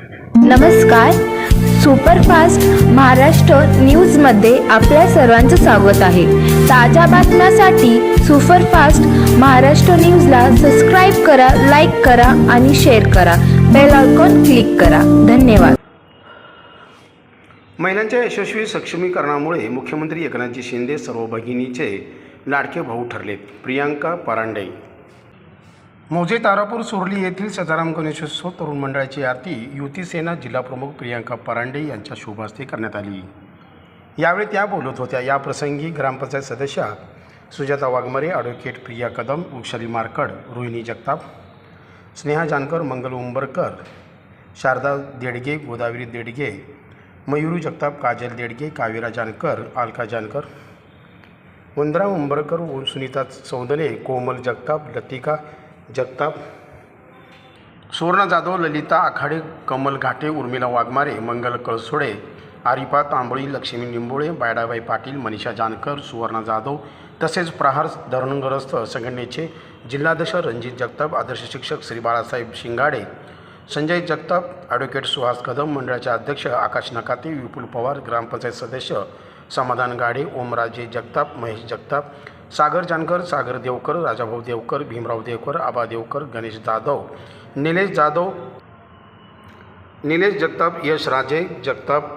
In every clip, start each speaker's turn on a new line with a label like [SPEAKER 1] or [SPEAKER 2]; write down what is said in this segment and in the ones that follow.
[SPEAKER 1] नमस्कार. सुपरफास्ट महाराष्ट्र न्यूजमध्ये आपल्या सर्वांचं स्वागत आहे. ताज्या बातम्यांसाठी सुपरफास्ट महाराष्ट्र न्यूजला सबस्क्राईब करा लाईक करा आणि शेअर करा. बेल आयकॉन क्लिक करा. धन्यवाद.
[SPEAKER 2] महिलांच्या यशस्वी सक्षमीकरणामुळे मुख्यमंत्री एकनाथजी शिंदे सर्व भगिनीचे लाडके भाऊ ठरलेत. प्रियांका परांडे मोजे तारापूर सुरली येथील सदाराम गणेशोत्सव तरुण मंडळाची आरती युती सेना जिल्हाप्रमुख प्रियांका परांडे यांच्या शुभहस्ते करण्यात आली. यावेळी त्या बोलत होत्या. या प्रसंगी ग्रामपंचायत सदस्या सुजाता वाघमारे ॲडव्होकेट प्रिया कदम वृक्षाली मारकड रोहिणी जगताप स्नेहा जानकर मंगल उंबरकर शारदा देडगे गोदावरी देडगे मयुरू जगताप काजल देडगे कावेरा जानकर आलका जानकर वंदरा उंबरकर सुनीता चौदने कोमल जगताप लतिका जगताप. सुवर्ण जाधव ललिता आखाडे कमल घाटे उर्मिला वाघमारे मंगल कळसोडे आरिपा तांबळी लक्ष्मी निंबोळे बायडाबाई पाटील मनीषा जानकर सुवर्णा जाधव तसेच प्रहार धरणग्रस्त संघटनेचे जिल्हाध्यक्ष रणजित जगताप आदर्श शिक्षक श्री बाळासाहेब शिंगाडे संजय जगताप ॲडव्होकेट सुहास कदम मंडळाचे अध्यक्ष आकाश नकाते विपुल पवार ग्रामपंचायत सदस्य समाधान गाडे ओमराजे जगताप महेश जगताप सागर जानकर सागर देवकर राजाभाऊ देवकर भीमराव देवकर आबा देवकर गणेश जाधव निलेश जाधव निलेश जगताप यश राजे जगताप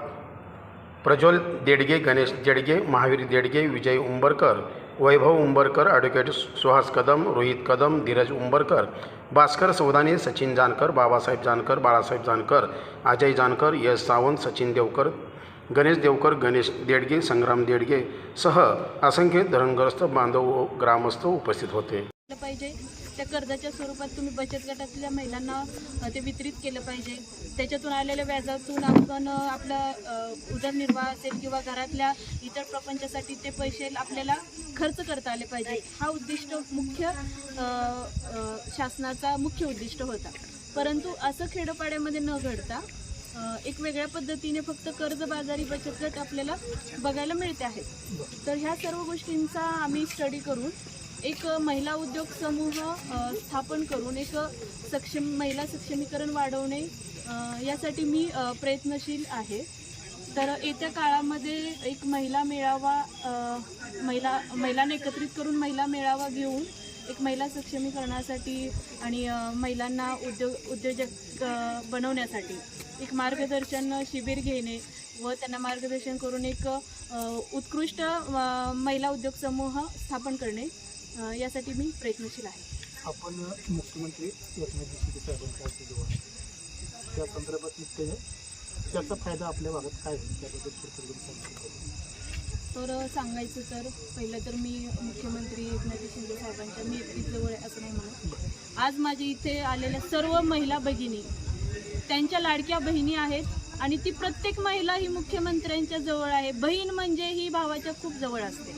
[SPEAKER 2] प्रज्वल देडगे गणेश देडगे महावीर देडगे विजय उंबरकर वैभव उंबरकर ॲडव्होकेट सुहास कदम रोहित कदम धीरज उंबरकर भास्कर सौदाने सचिन जानकर बाबासाहेब जानकर बाळासाहेब जानकर अजय जानकर यश सावंत सचिन देवकर गणेश देवकर गणेश देडगे संग्राम देडगे सह असंख्य धरणग्रस्त बांधव व ग्रामस्थ उपस्थित होते.
[SPEAKER 3] पाहिजे. त्या कर्जाच्या स्वरूपात तुम्ही बचत गटातल्या महिलांना ते वितरित केलं पाहिजे. त्याच्यातून आलेल्या व्याजातून आपण आपला उदरनिर्वाह असेल किंवा घरातल्या इतर प्रपंचासाठी ते पैसे आपल्याला खर्च करता आले पाहिजे. हा उद्दिष्ट मुख्य शासनाचा मुख्य उद्दिष्ट होता. परंतु असं खेडोपाड्यामध्ये न घडता एक वेगळ्या पद्धतीने फक्त कर्जबाजारी बचत गट आपल्याला बघायला मिळते आहेत. तर ह्या सर्व गोष्टींचा आम्ही स्टडी करून एक महिला उद्योग समूह स्थापन करून एक सक्षम महिला सक्षमीकरण वाढवणे यासाठी मी प्रयत्नशील आहे. तर येत्या काळामध्ये एक महिला मेळावा महिला महिलांना एकत्रित करून महिला मेळावा घेऊन एक महिला सक्षमीकरणासाठी आणि महिलांना उद्योग उद्योजक बनवण्यासाठी एक मार्गदर्शन शिबिर घेणे व त्यांना मार्गदर्शन करून एक उत्कृष्ट महिला उद्योग समूह स्थापन करणे यासाठी मी प्रयत्नशील आहे.
[SPEAKER 4] आपण मुख्यमंत्री साहेबांच्या आहे. त्या संदर्भात निघते त्याचा फायदा आपल्या भागात काय त्याबद्दल
[SPEAKER 3] तर सांगायचं तर पहिलं तर मी मुख्यमंत्री एकनाथ शिंदे साहेबांच्या मी एकटीच जवळ आहे असं नाही म्हणत. आज माझ्या इथे आलेल्या सर्व महिला भगिनी त्यांच्या लाडक्या बहिणी आहेत आणि ती प्रत्येक महिला ही मुख्यमंत्र्यांच्या जवळ आहे. बहीण म्हणजे ही भावाच्या खूप जवळ असते.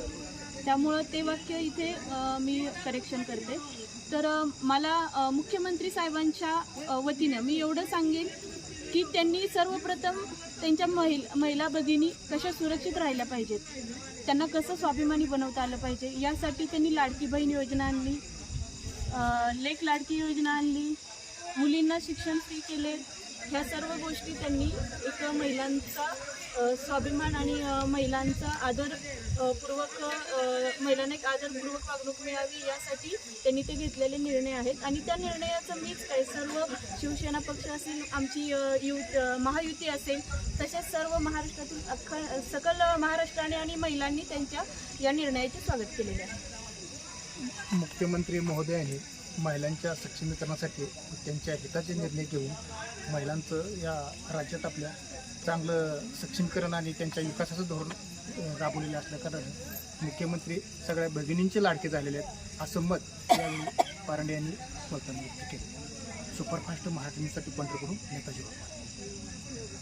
[SPEAKER 3] त्यामुळं ते वाक्य इथे मी करेक्शन करते. तर मला मुख्यमंत्री साहेबांच्या वतीनं मी एवढं सांगेन की त्यांनी सर्वप्रथम त्यांच्या महिल महिला भगिनी कशा सुरक्षित राहिल्या पाहिजेत. त्यांना कसं स्वाभिमानी बनवता आलं पाहिजे. यासाठी त्यांनी लाडकी बहीण योजना आणली. लेख लाडकी योजना आणली. मुलींना शिक्षण फ्री केले ह्या सर्व गोष्टी त्यांनी एक महिलांचा स्वाभिमान आणि महिलांचा आदर पूर्वक महिलांना एक आदरपूर्वक वागणूक मिळावी यासाठी त्यांनी ते घेतलेले निर्णय आहेत. आणि त्या निर्णयाचं मीच काय सर्व शिवसेना पक्ष असेल आमची यु महायुती असेल तसेच सर्व महाराष्ट्रातील अख्खा सकल महाराष्ट्राने आणि महिलांनी त्यांच्या या निर्णयाचे स्वागत केलेले आहे.
[SPEAKER 4] मुख्यमंत्री महोदयांनी महिलांच्या सक्षमीकरणासाठी त्यांच्या हिताचे निर्णय घेऊन महिलांचं या राज्यात आपल्या चांगलं सक्षमीकरण आणि त्यांच्या विकासाचं धोरण राबवलेलं असल्याकारणाने मुख्यमंत्री सगळ्या भगिनींचे लाडके झालेले आहेत. असं मत यावेळी पारंडे यांनी बोलताना व्यक्त केलं. सुपरफास्ट महाराष्ट्रासाठी पंढरकडून नेताजी बाबा